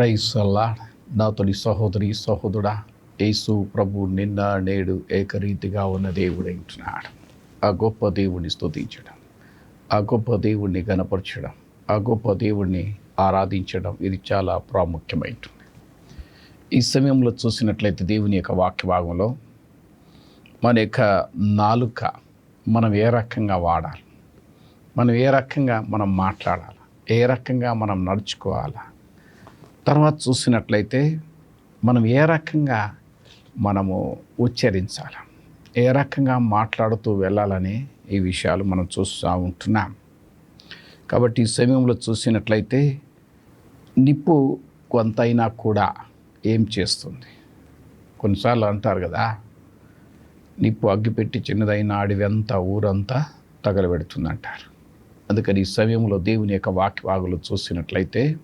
Praise అల్లా నాతోని సహోదరి సహోదరుడా యేసు ప్రభు నిన్న నేడు ఏకరీతిగా ఉన్న దేవుడు అంటున్నాడు ఆ గొప్ప దేవుణ్ణి స్తుతించడం ఆ గొప్ప దేవుణ్ణి గనపరచడం ఆ గొప్ప దేవుణ్ణి ఆరాధించడం ఇది చాలా ప్రాముఖ్యమైంటుంది ఈ సమయంలో చూసినట్లయితే దేవుని యొక్క వాక్య భాగంలో మన యొక్క నాలుక మనం ఏ రకంగా వాడాలి? మనం ఏ రకంగా మనం మాట్లాడాలి? ఏ రకంగా మనం నడుచుకోవాలా? తర్వాత చూసినట్లయితే మనం ఏ రకంగా మనము ఉచ్చరించాలి? ఏ రకంగా మాట్లాడుతూ వెళ్ళాలని ఈ విషయాలు మనం చూస్తూ ఉంటున్నాం. కాబట్టి ఈ సమయంలో చూసినట్లయితే నిప్పు కొంతైనా కూడా ఏం చేస్తుంది? కొన్నిసార్లు అంటారు కదా నిప్పు అగ్గిపెట్టి చిన్నదైన అడవి ఊరంతా తగలబెడుతుంది అంటారు అందుకని ఈ సమయంలో దేవుని యొక్క వాక్యవాగులు చూసినట్లయితే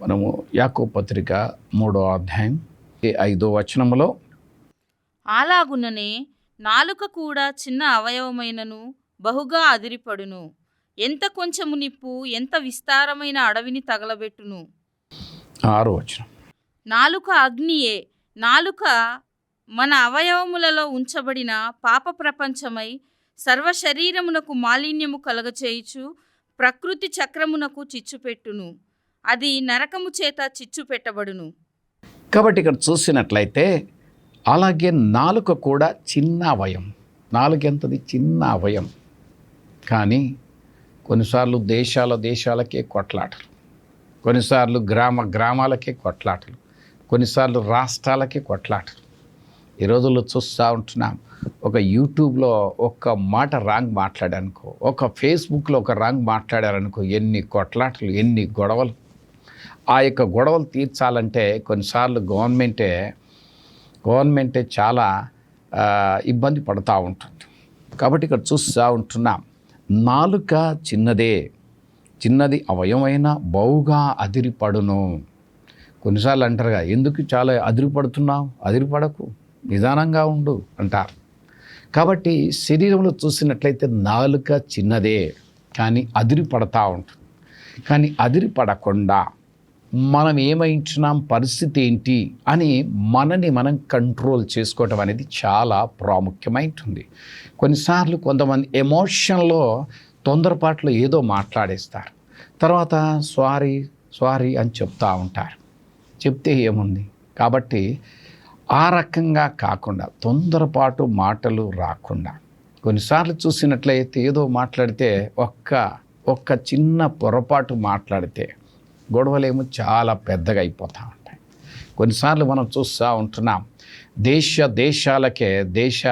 మనము యాకో పత్రిక మూడో అధ్యాయం ఐదో వచనములో అలాగుననే నాలుక కూడా చిన్న అవయవమైనను బహుగా అదిరిపడును. ఎంత కొంచెము నిప్పు ఎంత విస్తారమైన అడవిని తగలబెట్టును. ఆరో వచనం. నాలుక అగ్నియే నాలుక మన అవయవములలో ఉంచబడిన పాప ప్రపంచమై సర్వ శరీరమునకు మాలిన్యము కలగచేయుచు ప్రకృతి చక్రమునకు చిచ్చుపెట్టును. అది నరకము చేత చిచ్చు పెట్టబడును. కాబట్టి ఇక్కడ చూసినట్లయితే అలాగే నాలుక కూడా చిన్న అవయం. నాలుగెంతది చిన్న అవయం. కానీ కొన్నిసార్లు దేశాల దేశాలకే కొట్లాటలు. కొన్నిసార్లు గ్రామ గ్రామాలకే కొట్లాటలు. కొన్నిసార్లు రాష్ట్రాలకే కొట్లాటలు. ఈ రోజుల్లో చూస్తూ ఉంటున్నాం. ఒక యూట్యూబ్లో ఒక మాట రాంగ్ మాట్లాడానుకో ఒక ఫేస్బుక్లో ఒక రాంగ్ మాట్లాడారనుకో ఎన్ని కొట్లాటలు ఎన్ని గొడవలు. ఆ యొక్క గొడవలు తీర్చాలంటే కొన్నిసార్లు గవర్నమెంటే గవర్నమెంటే చాలా ఇబ్బంది పడుతూ ఉంటుంది. కాబట్టి ఇక్కడ చూస్తూ ఉంటున్నాం. నాలుక చిన్నదే చిన్నది అవయమైన బౌగా అదిరిపడును. కొన్నిసార్లు అంటారుగా ఎందుకు చాలా అదిరిపడుతున్నావు? అదిరిపడకు నిదానంగా ఉండు అంటారు. కాబట్టి శరీరంలో చూసినట్లయితే నాలుక చిన్నదే కానీ అదిరిపడతా ఉంటుంది. కానీ అదిరిపడకుండా మనం ఏమైంటున్నాం? పరిస్థితి ఏంటి? అని మనని మనం కంట్రోల్ చేసుకోవటం అనేది చాలా ప్రాముఖ్యమైంటుంది. కొన్నిసార్లు కొంతమంది ఎమోషన్లో తొందరపాట్లో ఏదో మాట్లాడేస్తారు. తర్వాత సారీ సారీ అని చెప్తూ ఉంటారు. చెప్తే ఏముంది? కాబట్టి ఆ రకంగా కాకుండా తొందరపాటు మాటలు రాకుండా కొన్నిసార్లు చూసినట్లయితే ఏదో మాట్లాడితే ఒక్క ఒక్క చిన్న పొరపాటు మాట్లాడితే గొడవలేమో చాలా పెద్దగా అయిపోతూ ఉంటాయి. కొన్నిసార్లు మనం చూస్తూ ఉంటున్నాం దేశ దేశాలకే దేశ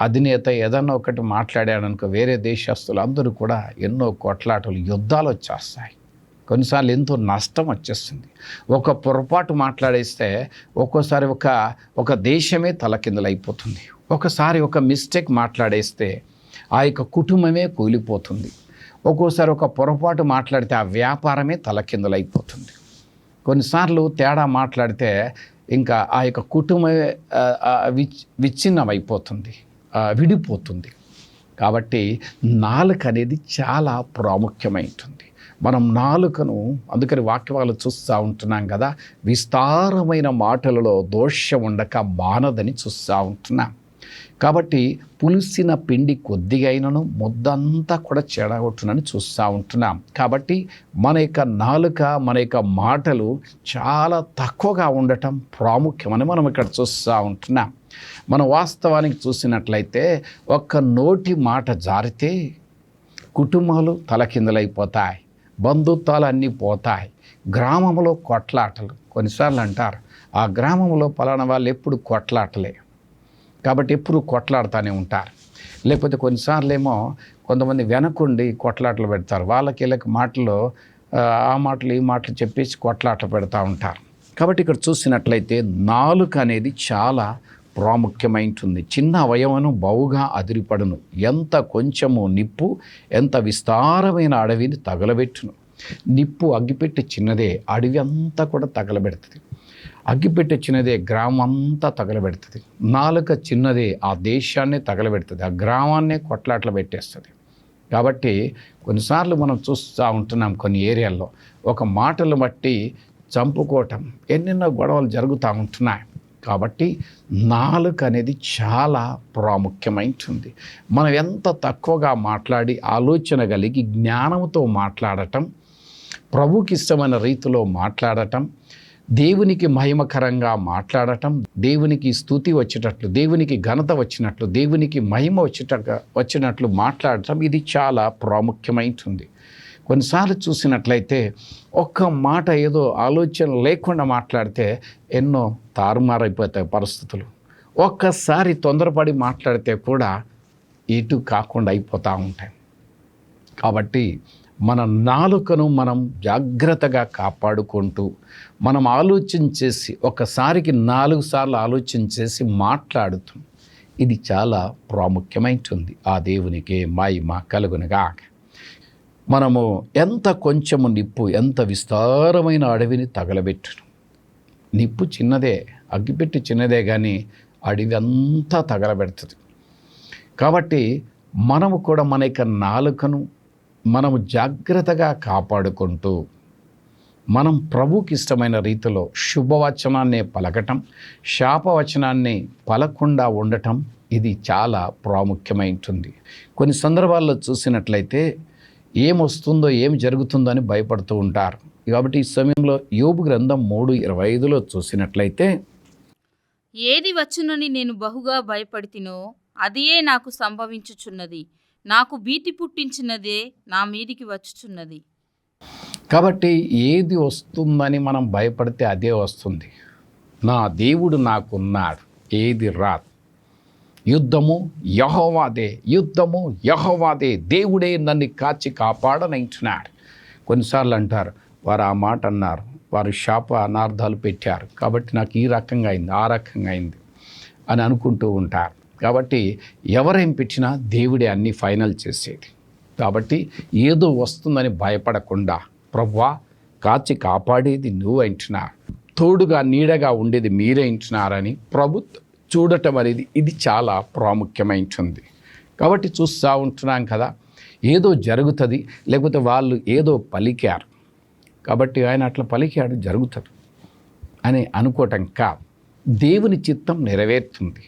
అధినేత ఏదన్నా ఒకటి మాట్లాడాడనుకో వేరే దేశస్తులు అందరూ కూడా ఎన్నో కొట్లాటలు యుద్ధాలు వచ్చేస్తాయి. కొన్నిసార్లు ఎంతో నష్టం వచ్చేస్తుంది. ఒక పొరపాటు మాట్లాడేస్తే ఒక్కోసారి ఒక ఒక దేశమే తలకిందులైపోతుంది. ఒకసారి ఒక మిస్టేక్ మాట్లాడేస్తే ఆ యొక్క కుటుంబమే కూలిపోతుంది. ఒక్కోసారి ఒక పొరపాటు మాట్లాడితే ఆ వ్యాపారమే తలకిందులైపోతుంది. కొన్నిసార్లు తేడా మాట్లాడితే ఇంకా ఆ యొక్క కుటుంబమే విచ్ విచ్ఛిన్నమైపోతుంది విడిపోతుంది. కాబట్టి నాలుక అనేది చాలా ప్రాముఖ్యమైంటుంది. మనం నాలుకను అందుకని వాక్యవాలు చూస్తూ ఉంటున్నాం కదా విస్తారమైన మాటలలో దోషం ఉండక మానదని చూస్తూ ఉంటున్నాం. కాబట్టి పులిసిన పిండి కొద్దిగా అయినను ముద్దంతా కూడా చెడగొట్టునని చూస్తూ ఉంటున్నాం. కాబట్టి మన యొక్క నాలుక మన యొక్క మాటలు చాలా తక్కువగా ఉండటం ప్రాముఖ్యమని మనం ఇక్కడ చూస్తూ ఉంటున్నాం. మన వాస్తవానికి చూసినట్లయితే ఒక్క నోటి మాట జారితే కుటుంబాలు తలకిందలైపోతాయి బంధుత్వాలు అన్నీ పోతాయి గ్రామంలో కొట్లాటలు కొన్నిసార్లు అంటారు. ఆ గ్రామంలో పలానా వాళ్ళు ఎప్పుడు కొట్లాటలే. కాబట్టి ఎప్పుడు కొట్లాడుతూనే ఉంటారు. లేకపోతే కొన్నిసార్లు ఏమో కొంతమంది వెనకుండి కొట్లాటలు పెడతారు. వాళ్ళకి వీళ్ళకి మాటలు ఆ, మాటలు ఈ మాటలు చెప్పేసి కొట్లాటలు పెడతా ఉంటారు. కాబట్టి ఇక్కడ చూసినట్లయితే నాలుక అనేది చాలా ప్రాముఖ్యమైంటుంది. చిన్న అవయవను బౌగా అదిరిపడును. ఎంత కొంచెము నిప్పు ఎంత విస్తారమైన అడవిని తగలబెట్టును. నిప్పు అగ్గిపెట్టి చిన్నదే అడవి అంతా కూడా తగలబెడుతుంది. అగ్గిపెట్టె చిన్నదే గ్రామం అంతా తగలబెడుతుంది. నాలుక చిన్నదే ఆ దేశాన్ని తగలబెడుతుంది. ఆ గ్రామాన్నే కొట్లాట్లు పెట్టేస్తుంది. కాబట్టి కొన్నిసార్లు మనం చూస్తూ ఉంటున్నాం కొన్ని ఏరియాల్లో. ఒక మాటలు బట్టి చంపుకోవటం ఎన్నెన్నో గొడవలు జరుగుతూ ఉంటున్నాయి. కాబట్టి నాలుక అనేది చాలా ప్రాముఖ్యమైంటుంది. మనం ఎంత తక్కువగా మాట్లాడి ఆలోచన కలిగి జ్ఞానంతో మాట్లాడటం ప్రభుకి ఇష్టమైన రీతిలో మాట్లాడటం దేవునికి మహిమకరంగా మాట్లాడటం దేవునికి స్థుతి వచ్చేటట్లు దేవునికి ఘనత వచ్చినట్లు దేవునికి మహిమ వచ్చేట వచ్చినట్లు మాట్లాడటం ఇది చాలా ప్రాముఖ్యమైంటుంది. కొన్నిసార్లు చూసినట్లయితే ఒక్క మాట ఏదో ఆలోచన లేకుండా మాట్లాడితే ఎన్నో తారుమారైపోతాయి పరిస్థితులు. ఒక్కసారి తొందరపడి మాట్లాడితే కూడా ఇటు కాకుండా అయిపోతూ ఉంటాయి. కాబట్టి మన నాలుకను మనం జాగ్రత్తగా కాపాడుకుంటూ మనం ఆలోచించేసి ఒకసారికి నాలుగు సార్లు ఆలోచించేసి మాట్లాడుతూ మాట్లాడుతాం ఇది చాలా ప్రాముఖ్యమైనటుంది ఆ దేవునికి మహిమ కలుగునగా మనము ఎంత కొంచెము నిప్పు ఎంత విస్తారమైన అడవిని తగలబెట్టును. నిప్పు చిన్నదే అగ్గిపెట్టి చిన్నదే కానీ అడవి అంతా తగలబెడుతుంది. కాబట్టి మనము కూడా మన యొక్క నాలుకను మనము జాగ్రత్తగా కాపాడుకుంటూ మనం ప్రభుకి ఇష్టమైన రీతిలో శుభవచనాన్ని పలకటం శాపవచనాన్ని పలకుండా ఉండటం ఇది చాలా ప్రాముఖ్యమైంటుంది కొన్ని సందర్భాల్లో చూసినట్లయితే ఏమొస్తుందో ఏం జరుగుతుందో అని భయపడుతూ ఉంటారు. కాబట్టి ఈ సమయంలో యోబు గ్రంథం మూడు ఇరవై ఐదులో చూసినట్లయితే ఏది వచ్చునని నేను బహుగా భయపడితినో అదియే నాకు సంభవించుచున్నది. నాకు భీతి పుట్టించినదే నా మీదికి వచ్చుచున్నది. కాబట్టి ఏది వస్తుందని మనం భయపడితే అదే వస్తుంది. నా దేవుడు నాకున్నాడు ఏది రాదు. యుద్ధము యహోవాదే యుద్ధము యహోవాదే దేవుడే నన్ను కాచి కాపాడనంటున్నాడు కొన్నిసార్లు అంటారు వారు ఆ మాట అన్నారు వారు శాప అనార్థాలు పెట్టారు కాబట్టి నాకు ఈ రకంగా అయింది ఆ రకంగా అయింది అని అనుకుంటూ ఉంటారు. కాబట్టి ఎవరేం పెట్టినా దేవుడే అన్ని ఫైనల్ చేసేది. కాబట్టి ఏదో వస్తుందని భయపడకుండా ప్రవ్వా కాచి కాపాడేది నువ్వు అంటున్నా. తోడుగా నీడగా ఉండేది మీరే అంటున్నారని ప్రభుత్వం చూడటం అనేది ఇది చాలా ప్రాముఖ్యమైంటుంది. కాబట్టి చూస్తూ ఉంటున్నాం కదా ఏదో జరుగుతుంది లేకపోతే వాళ్ళు ఏదో పలికారు. కాబట్టి ఆయన అట్లా పలికాడు జరుగుతుంది అని అనుకోవటం కాదు. దేవుని చిత్తం నెరవేరుతుంది.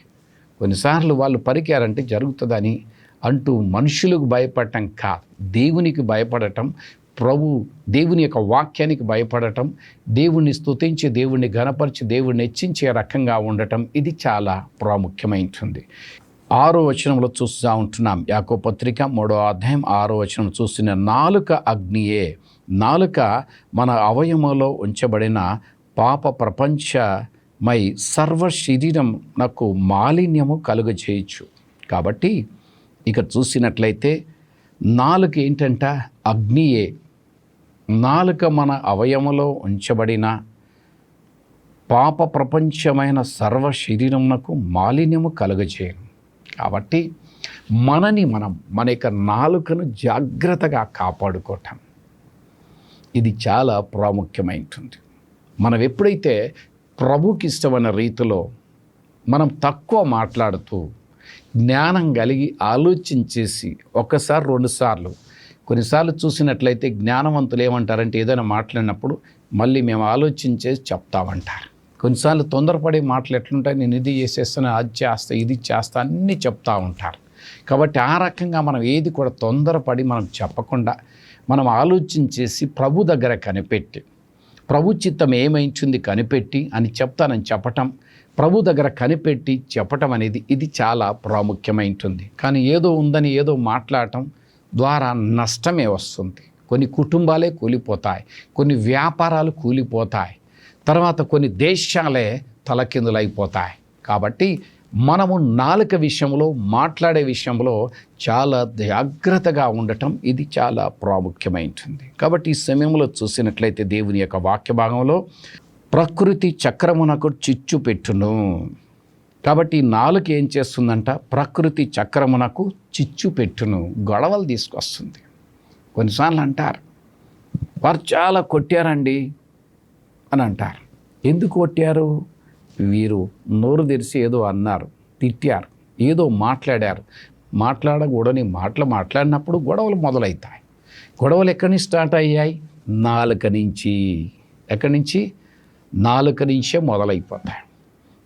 కొన్నిసార్లు వాళ్ళు పరికారంటే జరుగుతుందని అంటూ మనుషులకు భయపడటం కాదు దేవునికి భయపడటం ప్రభు దేవుని యొక్క వాక్యానికి భయపడటం దేవుణ్ణి స్తుతించి దేవుణ్ణి గణపరిచి దేవుణ్ణి హెచ్చించే రకంగా ఉండటం ఇది చాలా ప్రాముఖ్యమైంటుంది. ఆరో వచనంలో చూస్తూ ఉంటున్నాం. యాకో పత్రిక మూడో అధ్యాయం ఆరో వచనం చూసిన నాలుక అగ్నియే నాలుక మన అవయములో ఉంచబడిన పాప ప్రపంచ మై సర్వ శరీరం నాకు మాలిన్యము కలుగజేయచ్చు. కాబట్టి ఇక చూసినట్లయితే నాలుక ఏంటంట? అగ్నియే. నాలుక మన అవయములో ఉంచబడిన పాప ప్రపంచమైన సర్వ శరీరమునకు మాలిన్యము కలుగజేయను. కాబట్టి మనని మనం మన యొక్క నాలుకను జాగ్రత్తగా కాపాడుకోవటం. ఇది చాలా ప్రాముఖ్యమైంటుంది మనం ఎప్పుడైతే ప్రభుకి ఇష్టమైన రీతిలో మనం తక్కువ మాట్లాడుతూ జ్ఞానం కలిగి ఆలోచించేసి ఒకసారి రెండుసార్లు కొన్నిసార్లు చూసినట్లయితే జ్ఞానవంతులు ఏమంటారంటే ఏదైనా మాట్లాడినప్పుడు మళ్ళీ మేము ఆలోచించేసి చెప్తామంటారు. కొన్నిసార్లు తొందరపడే మాటలు ఎట్లుంటాయి నేను ఇది చేసేస్తాను అది చేస్తా ఇది చేస్తా అన్నీ చెప్తా ఉంటారు. కాబట్టి ఆ రకంగా మనం ఏది కూడా తొందరపడి మనం చెప్పకుండా మనం ఆలోచించేసి ప్రభు దగ్గర కనిపెట్టి ప్రభు చిత్తం ఏమైంచింది కనిపెట్టి అని చెప్తానని చెప్పటం ప్రభు దగ్గర కనిపెట్టి చెప్పటం అనేది ఇది చాలా ప్రాముఖ్యమైంటుంది. కానీ ఏదో ఉందని ఏదో మాట్లాడటం ద్వారా నష్టమే వస్తుంది. కొన్ని కుటుంబాలే కూలిపోతాయి కొన్ని వ్యాపారాలు కూలిపోతాయి తర్వాత కొన్ని దేశాలే తలకిందులైపోతాయి. కాబట్టి మనము నాలుక విషయంలో మాట్లాడే విషయంలో చాలా జాగ్రత్తగా ఉండటం ఇది చాలా ప్రాముఖ్యమైంటుంది. కాబట్టి ఈ సమయంలో చూసినట్లయితే దేవుని యొక్క వాక్య భాగంలో ప్రకృతి చక్రమునకు చిచ్చు పెట్టును. కాబట్టి నాలుక ఏం చేస్తుందంట? ప్రకృతి చక్రమునకు చిచ్చు పెట్టును. గొడవలు తీసుకొస్తుంది. కొన్నిసార్లు అంటారు వారు చాలా కొట్టారండి అని అంటారు. ఎందుకు కొట్టారు? వీరు నోరు తెరిచి ఏదో అన్నారు తిట్టారు ఏదో మాట్లాడారు. మాట్లాడకూడని మాటలు మాట్లాడినప్పుడు గొడవలు మొదలవుతాయి గొడవలు ఎక్కడి నుంచి స్టార్ట్ అయ్యాయి? నాలుక నుంచి. ఎక్కడి నుంచి? నాలుక నుంచే మొదలైపోతాయి.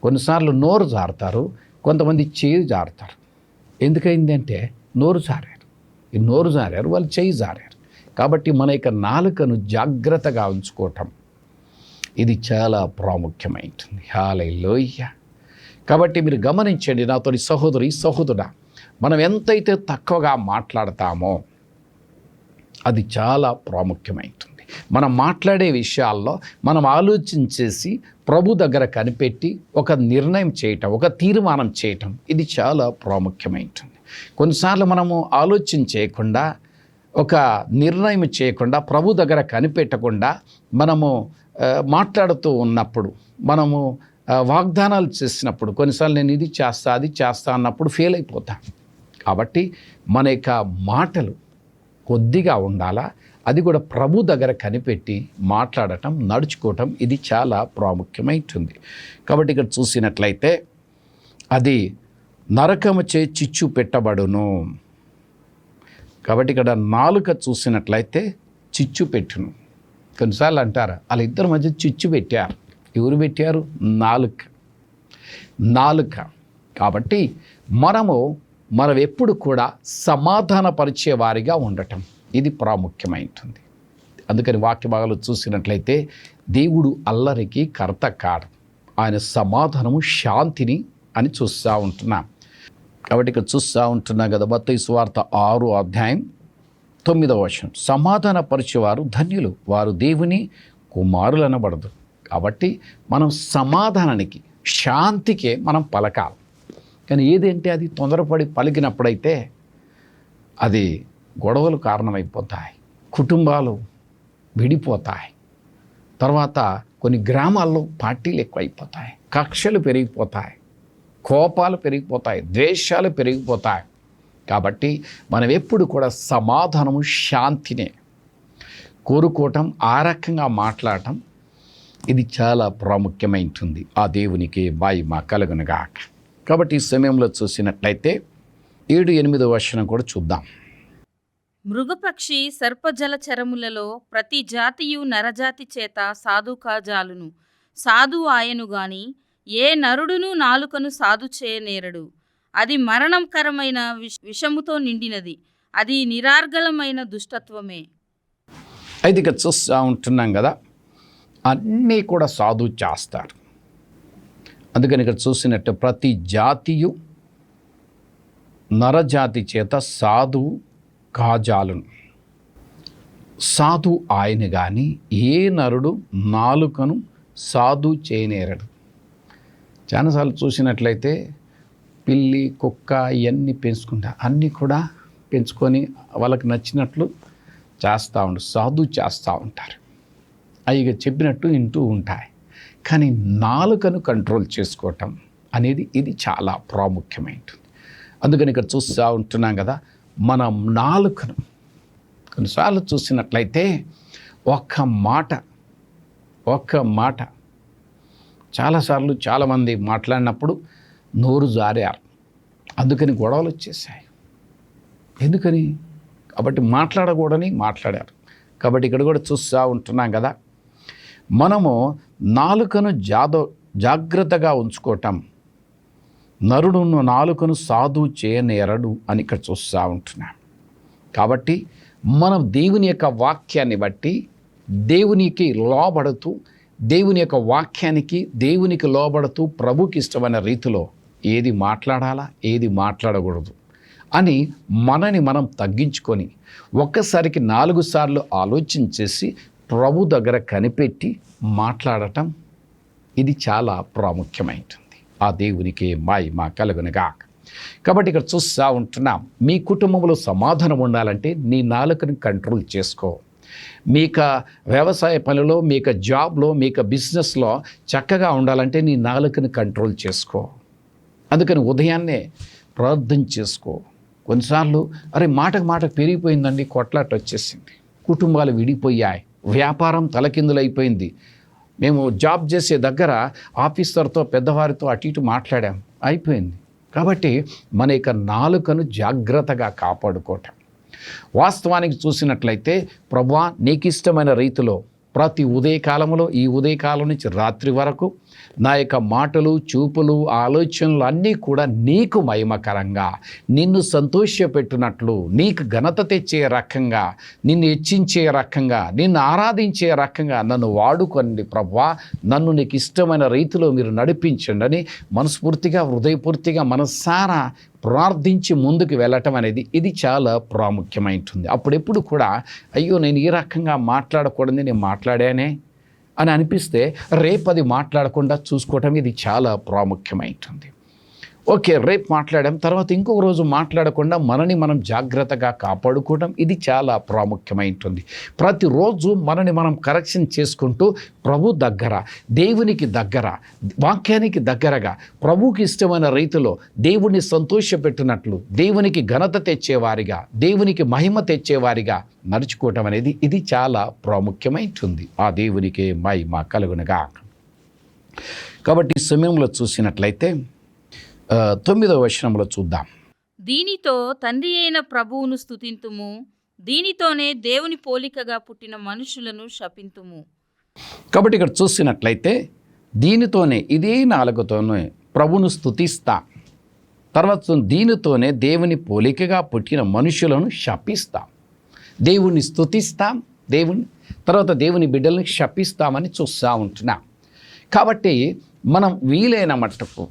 కొన్నిసార్లు నోరు జారుతారు కొంతమంది చేయి జారుతారు. ఎందుకైందంటే నోరు జారారు. ఈ నోరు జారారు వాళ్ళు చేయి జారారు. కాబట్టి మన యొక్క నాలుకను జాగ్రత్తగా ఉంచుకోవటం. ఇది చాలా ప్రాముఖ్యమైనది లోయ కాబట్టి మీరు గమనించండి నాతోని సహోదరి సహోదరుడా మనం ఎంతైతే తక్కువగా మాట్లాడతామో అది చాలా ప్రాముఖ్యమైనది మనం మాట్లాడే విషయాల్లో మనం ఆలోచించేసి ప్రభు దగ్గర కనిపెట్టి ఒక నిర్ణయం చేయటం ఒక తీర్మానం చేయటం ఇది చాలా ప్రాముఖ్యమైనది కొన్నిసార్లు మనము ఆలోచన చేయకుండా ఒక నిర్ణయం చేయకుండా ప్రభు దగ్గర కనిపెట్టకుండా మనము మాట్లాడుతూ ఉన్నప్పుడు మనము వాగ్దానాలు చేసినప్పుడు కొన్నిసార్లు నేను ఇది చేస్తా అది చేస్తా అన్నప్పుడు ఫెయిల్ అయిపోతాం. కాబట్టి మన యొక్క మాటలు కొద్దిగా ఉండాలా అది కూడా ప్రభు దగ్గర కనిపెట్టి మాట్లాడటం నడుచుకోవటం ఇది చాలా ప్రాముఖ్యమైంటుంది. కాబట్టి ఇక్కడ చూసినట్లయితే అది నరకము చే చిచ్చు పెట్టబడును. కాబట్టి ఇక్కడ నాలుక చూసినట్లయితే చిచ్చు పెట్టును. కొన్నిసార్లు అంటారు వాళ్ళ ఇద్దరి మధ్య చిచ్చు పెట్టారు ఎవరు పెట్టారు? నాలుక. నాలుక. కాబట్టి మనము మనం ఎప్పుడు కూడా సమాధానపరిచే వారిగా ఉండటం. ఇది ప్రాముఖ్యమైంటుంది అందుకని వాక్య భాగాలు చూసినట్లయితే దేవుడు అల్లరికి కర్త కాడు. ఆయన సమాధానము శాంతిని అని చూస్తూ ఉంటున్నాం. కాబట్టి ఇక్కడ చూస్తూ ఉంటున్నాం కదా బత్త సువార్త ఆరు అధ్యాయం తొమ్మిదవ వచనం. సమాధానపరిచేవారు ధన్యులు వారు దేవుని కుమారులు అనబడదు కాబట్టి మనం సమాధానానికి శాంతికే మనం పలకాలి. కానీ ఏదంటే అది తొందరపడి పలికినప్పుడైతే అది గొడవలు కారణమైపోతాయి కుటుంబాలు విడిపోతాయి తర్వాత కొన్ని గ్రామాల్లో పార్టీలు ఎక్కువైపోతాయి కక్షలు పెరిగిపోతాయి కోపాలు పెరిగిపోతాయి ద్వేషాలు పెరిగిపోతాయి. కాబట్టి మనం ఎప్పుడు కూడా సమాధానము శాంతినే కోరుకోవటం ఆ రకంగా మాట్లాడటం ఇది చాలా ప్రాముఖ్యమైంటుంది. ఆ దేవునికి బాయి మా కలుగునుగాక. కాబట్టి ఈ సమయంలో చూసినట్లయితే ఏడు ఎనిమిదో వర్షం కూడా చూద్దాం. మృగపక్షి సర్పజలచరములలో ప్రతి జాతియు నరజాతి చేత సాధు కాజాలును సాధు ఆయను గాని ఏ నరుడును నాలుకను సాధు చేయనేరడు. అది మరణకరమైన విష విషముతో నిండినది. అది నిరార్గలమైన దుష్టత్వమే. అయితే ఇక చూస్తూ ఉంటున్నాం కదా అన్నీ కూడా సాధు చేస్తారు. అందుకని ఇక్కడ చూసినట్టు ప్రతి జాతియు నరజాతి చేత సాధువు కాజాలును. సాధు ఆయన కానీ ఏ నరుడు నాలుకను సాధు చేయనేరడు. చాలాసార్లు చూసినట్లయితే పిల్లి కుక్క ఇవన్నీ పెంచుకుంటా. అన్నీ కూడా పెంచుకొని వాళ్ళకి నచ్చినట్లు చేస్తూ ఉంటారు సాధు చేస్తూ ఉంటారు. అవి చెప్పినట్టు వింటూ ఉంటాయి. కానీ నాలుకను కంట్రోల్ చేసుకోవటం అనేది ఇది చాలా ప్రాముఖ్యమైనది అందుకని ఇక్కడ చూస్తూ ఉంటున్నాం కదా మనం నాలుకను. కొన్నిసార్లు చూసినట్లయితే ఒక్క మాట ఒక్క మాట చాలాసార్లు చాలామంది మాట్లాడినప్పుడు నోరు జారారు. అందుకని గొడవలు వచ్చేసాయి. ఎందుకని? కాబట్టి మాట్లాడకూడని మాట్లాడారు. కాబట్టి ఇక్కడ కూడా చూస్తూ ఉంటున్నాం కదా. మనము నాలుకను జాదో జాగ్రత్తగా ఉంచుకోవటం. నరుడున్న నాలుకను సాధు చేయనేరడు అని ఇక్కడ చూస్తూ ఉంటున్నాం. కాబట్టి మనం దేవుని యొక్క వాక్యాన్ని బట్టి దేవునికి లోబడుతూ దేవుని యొక్క వాక్యానికి దేవునికి లోబడుతూ ప్రభుకి ఇష్టమైన రీతిలో ఏది మాట్లాడాలా ఏది మాట్లాడకూడదు అని మనని మనం తగ్గించుకొని ఒక్కసారికి నాలుగు సార్లు ఆలోచించేసి ప్రభు దగ్గర కనిపెట్టి మాట్లాడటం ఇది చాలా ప్రాముఖ్యమైనది ఆ దేవునికి మాయి మా కలుగునగా కాబట్టి ఇక్కడ చూస్తూ ఉంటున్నాం మీ కుటుంబంలో సమాధానం ఉండాలంటే నీ నాలుకని కంట్రోల్ చేసుకో. మీక వ్యవసాయ పనిలో మీక జాబ్లో మీక బిజినెస్లో చక్కగా ఉండాలంటే నీ నాలుకని కంట్రోల్ చేసుకో. అందుకని ఉదయాన్నే ప్రార్థన చేసుకో. కొన్నిసార్లు అరే మాటకు మాటకు పెరిగిపోయిందండి కొట్లాట వచ్చేసింది. కుటుంబాలు విడిపోయాయి వ్యాపారం తలకిందులైపోయింది. మేము జాబ్ చేసే దగ్గర ఆఫీసర్తో పెద్దవారితో అటు ఇటు మాట్లాడాం. అయిపోయింది. కాబట్టి మన యొక్క నాలుకను జాగ్రత్తగా కాపాడుకోవటం. వాస్తవానికి చూసినట్లయితే ప్రభా నీకు ఇష్టమైన రీతిలో ప్రతి ఉదయకాలంలో ఈ ఉదయకాలం నుంచి రాత్రి వరకు నా యొక్క మాటలు చూపులు ఆలోచనలు అన్నీ కూడా నీకు మహిమకరంగా నిన్ను సంతోషపెట్టినట్లు నీకు ఘనత తెచ్చే రకంగా నిన్ను హెచ్చించే రకంగా నిన్ను ఆరాధించే రకంగా నన్ను వాడుకోండి ప్రభా నన్ను నీకు ఇష్టమైన రీతిలో మీరు నడిపించండి అని మనస్ఫూర్తిగా హృదయపూర్తిగా మనస్సారా ప్రార్థించి ముందుకు వెళ్ళటం అనేది ఇది చాలా ప్రాముఖ్యమైంటుంది. అప్పుడెప్పుడు కూడా అయ్యో నేను ఈ రకంగా మాట్లాడకూడదు నేను మాట్లాడానే? అని అనిపిస్తే రేపు అది మాట్లాడకుండా చూసుకోవటం ఇది చాలా ప్రాముఖ్యమైంటుంది. ఓకే రేపు మాట్లాడాం. తర్వాత ఇంకొక రోజు మాట్లాడకుండా మనని మనం జాగ్రత్తగా కాపాడుకోవడం ఇది చాలా ప్రాముఖ్యమైంటుంది ప్రతిరోజు మనని మనం కరెక్షన్ చేసుకుంటూ ప్రభు దగ్గర దేవునికి దగ్గర వాక్యానికి దగ్గరగా ప్రభుకి ఇష్టమైన రీతిలో దేవుణ్ణి సంతోషపెట్టినట్లు దేవునికి ఘనత తెచ్చేవారిగా దేవునికి మహిమ తెచ్చేవారిగా నడుచుకోవటం అనేది ఇది చాలా ప్రాముఖ్యమైంటుంది ఆ దేవునికి మహిమ కలుగునగా కాబట్టి సమయంలో చూసినట్లయితే తొమ్మిదవ వచనంలో చూద్దాం. దీనితో తండ్రి అయిన ప్రభువును స్తుతింతుము. దీనితోనే దేవుని పోలికగా పుట్టిన మనుషులను శపింతుము. కాబట్టి ఇక్కడ చూసినట్లయితే దీనితోనే ఇదే నాలుగుతోనే ప్రభును స్తుతిస్తా. తర్వాత దీనితోనే దేవుని పోలికగా పుట్టిన మనుషులను శపిస్తాం. దేవుని స్తుతిస్తాం దేవుని తర్వాత దేవుని బిడ్డల్ని శపిస్తామని చూస్తూ ఉంటున్నాం. కాబట్టి మనం వీలైన మట్టుకు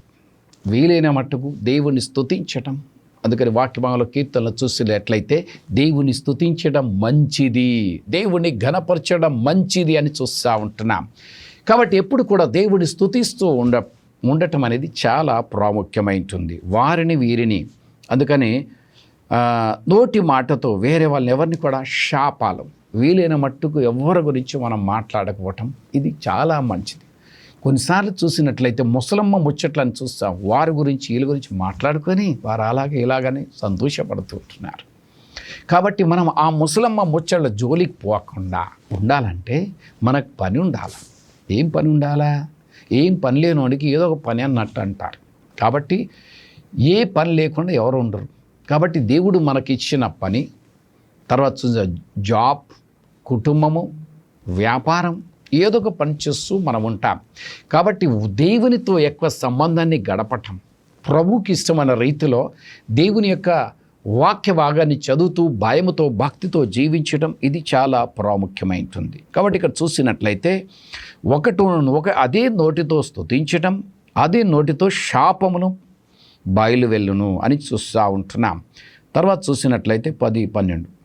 వీలైన మట్టుకు దేవుని స్తుతించటం. అందుకని వాక్యభాగంలో కీర్తనలు చూసినట్లయితే దేవుని స్తుతించడం మంచిది దేవుని ఘనపరచడం మంచిది అని చూస్తూ ఉంటున్నాం. కాబట్టి ఎప్పుడు కూడా దేవుని స్తుతిస్తూ ఉండ ఉండటం అనేది చాలా ప్రాముఖ్యమైంటుంది. వారిని వీరిని. అందుకని నోటి మాటతో వేరే వాళ్ళని ఎవరిని కూడా శాపాలు. వీలైన మట్టుకు ఎవరి గురించి మనం మాట్లాడకపోవటం ఇది చాలా మంచిది. కొన్నిసార్లు చూసినట్లయితే ముసలమ్మ ముచ్చట్లను చూస్తాం వారి గురించి వీళ్ళ గురించి మాట్లాడుకొని వారు అలాగే ఇలాగని సంతోషపడుతూ ఉంటున్నారు. కాబట్టి మనం ఆ ముసలమ్మ ముచ్చళ్ళ జోలికి పోకుండా ఉండాలంటే మనకు పని ఉండాలి. ఏం పని ఉండాలా? ఏం పని లేనోడికి ఏదో ఒక పని అన్నట్టు అంటారు. కాబట్టి ఏ పని లేకుండా ఎవరు ఉండరు. కాబట్టి దేవుడు మనకి ఇచ్చిన పని తర్వాత చూసే జాబ్ కుటుంబము వ్యాపారం ఏదో ఒక పని చేస్తూ మనం ఉంటాం. కాబట్టి దేవునితో ఎక్కువ సంబంధాన్ని గడపటం ప్రభుకి ఇష్టమైన రీతిలో దేవుని యొక్క వాక్య భాగాన్ని చదువుతూ భయముతో భక్తితో జీవించడం ఇది చాలా ప్రాముఖ్యమైంటుంది. కాబట్టి ఇక్కడ చూసినట్లయితే ఒకటి ఒక అదే నోటితో స్తుతించటం అదే నోటితో శాపమును బయలు వెళ్ళును అని చూస్తూ ఉంటున్నాం. తర్వాత చూసినట్లయితే పది పన్నెండు.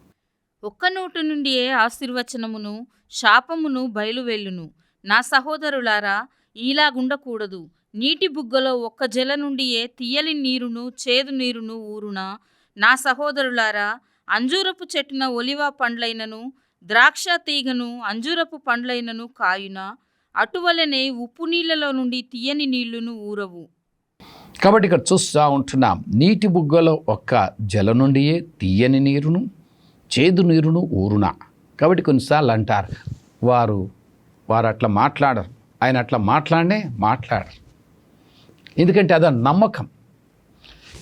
ఒక్క నోటు నుండియే ఆశీర్వచనమును శాపమును బయలువెళ్ళును నా సహోదరులారా ఇలాగుండకూడదు నీటి బుగ్గలో ఒక్క జల నుండియే తీయని నీరును చేదు నీరును ఊరున? నా సహోదరులారా అంజూరపు చెట్టున ఒలివ పండ్లైనను ద్రాక్ష తీగను అంజూరపు పండ్లైనను కాయున? అటువలనే ఉప్పు నీళ్ళలో నుండి తీయని నీళ్ళును ఊరవు. కాబట్టి ఇక్కడ చూస్తూ ఉంటున్నాం. నీటి బుగ్గలో ఒక్క జల నుండియే తీయని నీరును చేదు నీరును ఊరున? కాబట్టి కొన్నిసార్లు అంటారు వారు వారు అట్లా మాట్లాడరు. ఆయన అట్లా మాట్లాడే మాట్లాడరు. ఎందుకంటే అదే నమ్మకం.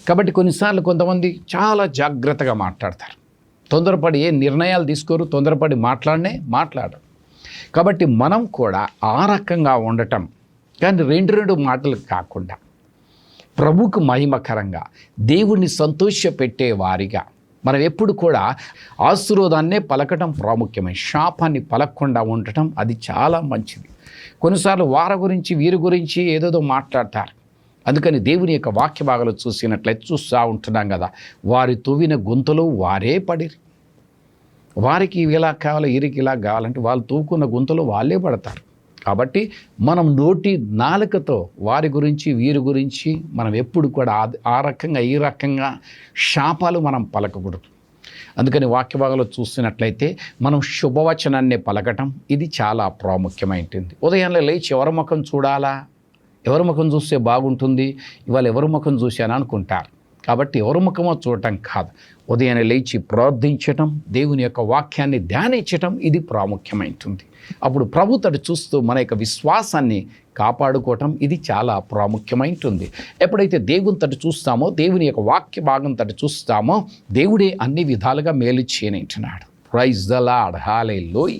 కాబట్టి కొన్నిసార్లు కొంతమంది చాలా జాగ్రత్తగా మాట్లాడతారు. తొందరపడి ఏ నిర్ణయాలు తీసుకోరు తొందరపడి మాట్లాడనే మాట్లాడరు. కాబట్టి మనం కూడా ఆ రకంగా ఉండటం. కానీ రెండు రెండు మాటలు కాకుండా ప్రభుకు మహిమకరంగా దేవుణ్ణి సంతోషపెట్టే వారిగా మనం ఎప్పుడు కూడా ఆశీర్వాదాన్నే పలకటం ప్రాముఖ్యమే. శాపాన్ని పలకకుండా ఉండటం అది చాలా మంచిది. కొన్నిసార్లు వారి గురించి వీరి గురించి ఏదేదో మాట్లాడతారు. అందుకని దేవుని యొక్క వాక్య భాగాలు చూసినట్లయితే చూస్తూ ఉంటున్నాం కదా. వారి తువ్విన గుంతలు వారే పడిరి. వారికి ఇలా కావాలి వీరికి ఇలా కావాలంటే వాళ్ళు తూకున్న గుంతలు వాళ్ళే పడతారు. కాబట్టి మనం నోటి నాలుకతో వారి గురించి వీరి గురించి మనం ఎప్పుడు కూడా ఆ- ఆ రకంగా ఈ రకంగా శాపాలు మనం పలకకూడదు. అందుకని వాక్య భాగంలో చూస్తున్నట్లయితే మనం శుభవచనాన్ని పలకటం ఇది చాలా ప్రాముఖ్యమైంది ఉదయంలో లేచి ఎవరి ముఖం చూడాలా? ఎవరి ముఖం చూస్తే బాగుంటుంది? ఇవాళ ఎవరి ముఖం చూశాను అనుకుంటారు. కాబట్టి ఎవరి ముఖమో చూడటం కాదు. ఉదయాన్నే లేచి ప్రార్థించటం దేవుని యొక్క వాక్యాన్ని ధ్యానించటం ఇది ప్రాముఖ్యమైంటుంది. అప్పుడు ప్రభు తడు చూస్తూ మన యొక్క విశ్వాసాన్ని కాపాడుకోవటం ఇది చాలా ప్రాముఖ్యమైంటుంది. ఎప్పుడైతే దేవుని తట చూస్తామో దేవుని యొక్క వాక్య భాగం తట చూస్తామో దేవుడే అన్ని విధాలుగా మేలు చేయనంటున్నాడు. ప్రైజ్ ద లాడ్ హాలే లోయ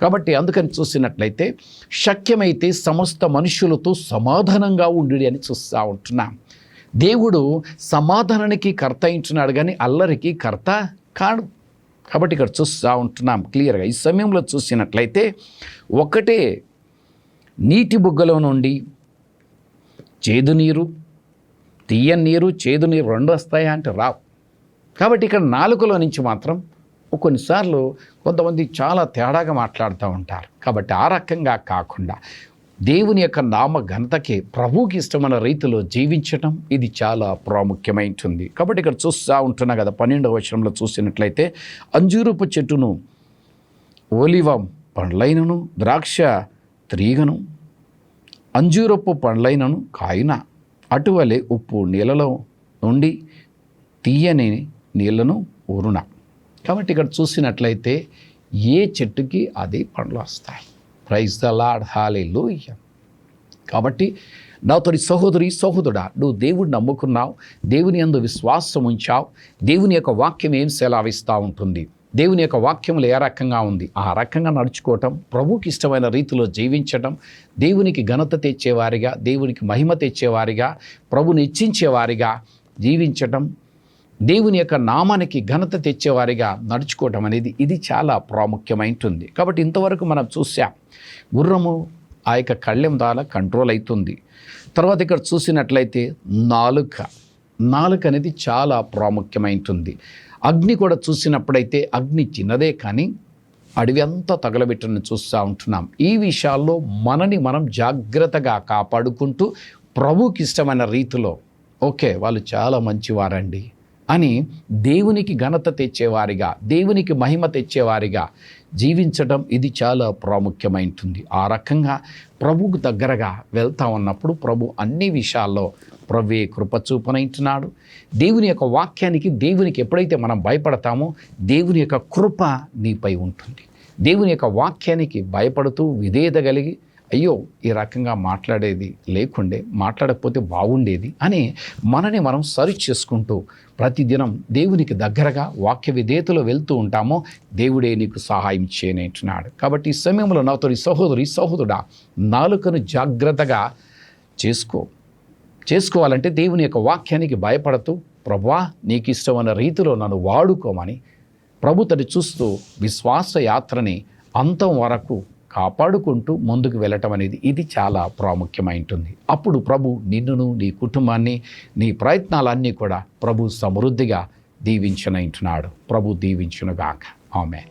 కాబట్టి అందుకని చూసినట్లయితే శక్యమైతే సమస్త మనుషులతో సమాధానంగా ఉండి అని చూస్తూ ఉంటున్నాం. దేవుడు సమాధానానికి కర్త ఇచ్చినాడు కానీ అల్లరికి కర్త కాడు. కాబట్టి ఇక్కడ చూస్తూ ఉంటున్నాం క్లియర్గా. ఈ సమయంలో చూసినట్లయితే ఒకటే నీటి బుగ్గలో నుండి చేదు నీరు తీయని నీరు చేదు నీరు రెండు వస్తాయా అంటే రావు. కాబట్టి ఇక్కడ నాలుకలో నుంచి మాత్రం కొన్నిసార్లు కొంతమంది చాలా తేడాగా మాట్లాడుతూ ఉంటారు. కాబట్టి ఆ రకంగా కాకుండా దేవుని యొక్క నామ ఘనతకి ప్రభువుకి ఇష్టమైన రీతిలో జీవించటం ఇది చాలా ప్రాముఖ్యమైంటుంది. కాబట్టి ఇక్కడ చూస్తూ ఉంటున్నా కదా పన్నెండవ వచనంలో చూసినట్లయితే అంజూరపు చెట్టును ఓలివ పండ్లైనను ద్రాక్ష త్రీగను అంజూరపు పండ్లైనను కాయున అటువలే ఉప్పు నీళ్ళలో నుండి తీయని నీళ్ళను ఊరున. కాబట్టి ఇక్కడ చూసినట్లయితే ఏ చెట్టుకి అదే పండ్లు వస్తాయి? ప్రైజ్ ద లాడ్ హాలే కాబట్టి నాతోని సహోదరి సహోదరుడా నువ్వు దేవుడిని నమ్ముకున్నావు దేవుని అందు విశ్వాసం ఉంచావు దేవుని యొక్క వాక్యం ఏం సెలవిస్తూ ఉంటుంది దేవుని యొక్క వాక్యములు ఏ రకంగా ఉంది ఆ రకంగా నడుచుకోవటం ప్రభుకి ఇష్టమైన రీతిలో జీవించటం దేవునికి ఘనత తెచ్చేవారిగా దేవునికి మహిమ తెచ్చేవారిగా ప్రభుని ఇచ్చించేవారిగా జీవించటం దేవుని యొక్క నామానికి ఘనత తెచ్చేవారిగా నడుచుకోవటం అనేది ఇది చాలా ప్రాముఖ్యమైంటుంది. కాబట్టి ఇంతవరకు మనం చూసాం గుర్రము ఆ యొక్క కళ్ళెం ద్వారా కంట్రోల్ అవుతుంది తర్వాత ఇక్కడ చూసినట్లయితే నాలుక. నాలుక అనేది చాలా ప్రాముఖ్యమైంటుంది. అగ్ని కూడా చూసినప్పుడైతే అగ్ని చిన్నదే కానీ అడవి అంతా తగలబెట్టని చూస్తూ ఉంటున్నాం. ఈ విషయాల్లో మనని మనం జాగ్రత్తగా కాపాడుకుంటూ ప్రభుకి ఇష్టమైన రీతిలో ఓకే వాళ్ళు చాలా మంచివారండి. అని దేవునికి ఘనత తెచ్చేవారిగా దేవునికి మహిమ తెచ్చేవారిగా జీవించడం ఇది చాలా ప్రాముఖ్యమైంటుంది. ఆ రకంగా ప్రభుకు దగ్గరగా వెళ్తా ఉన్నప్పుడు ప్రభు అన్ని విషయాల్లో ప్రభువే కృప చూపనంటున్నాడు దేవుని యొక్క వాక్యానికి దేవునికి ఎప్పుడైతే మనం భయపడతామో దేవుని యొక్క కృప నీపై ఉంటుంది. దేవుని యొక్క వాక్యానికి భయపడుతూ విధేయత కలిగి అయ్యో ఈ రకంగా మాట్లాడేది లేకుండే మాట్లాడకపోతే బాగుండేది అని మనని మనం సరి చేసుకుంటూ ప్రతిదినం దేవునికి దగ్గరగా వాక్య విధేయతలో వెళ్తూ ఉంటామో దేవుడే నీకు సహాయం చేయనంటున్నాడు కాబట్టి ఈ సమయంలో నాతో ఈ సహోదరి సహోదరుడా నాలుకను జాగ్రత్తగా చేసుకో. చేసుకోవాలంటే దేవుని యొక్క వాక్యానికి భయపడుతూ ప్రభా నీకు ఇష్టమైన రీతిలో నన్ను వాడుకోమని ప్రభు తడి చూస్తూ విశ్వాస యాత్రని అంతం వరకు కాపాడుకుంటూ ముందుకు వెళ్ళటం అనేది ఇది చాలా ప్రాముఖ్యమైంటుంది. అప్పుడు ప్రభు నిన్నును నీ కుటుంబాన్ని నీ ప్రయత్నాలన్నీ కూడా ప్రభు సమృద్ధిగా దీవించనంటున్నాడు ప్రభు దీవించునుగాక. ఆమె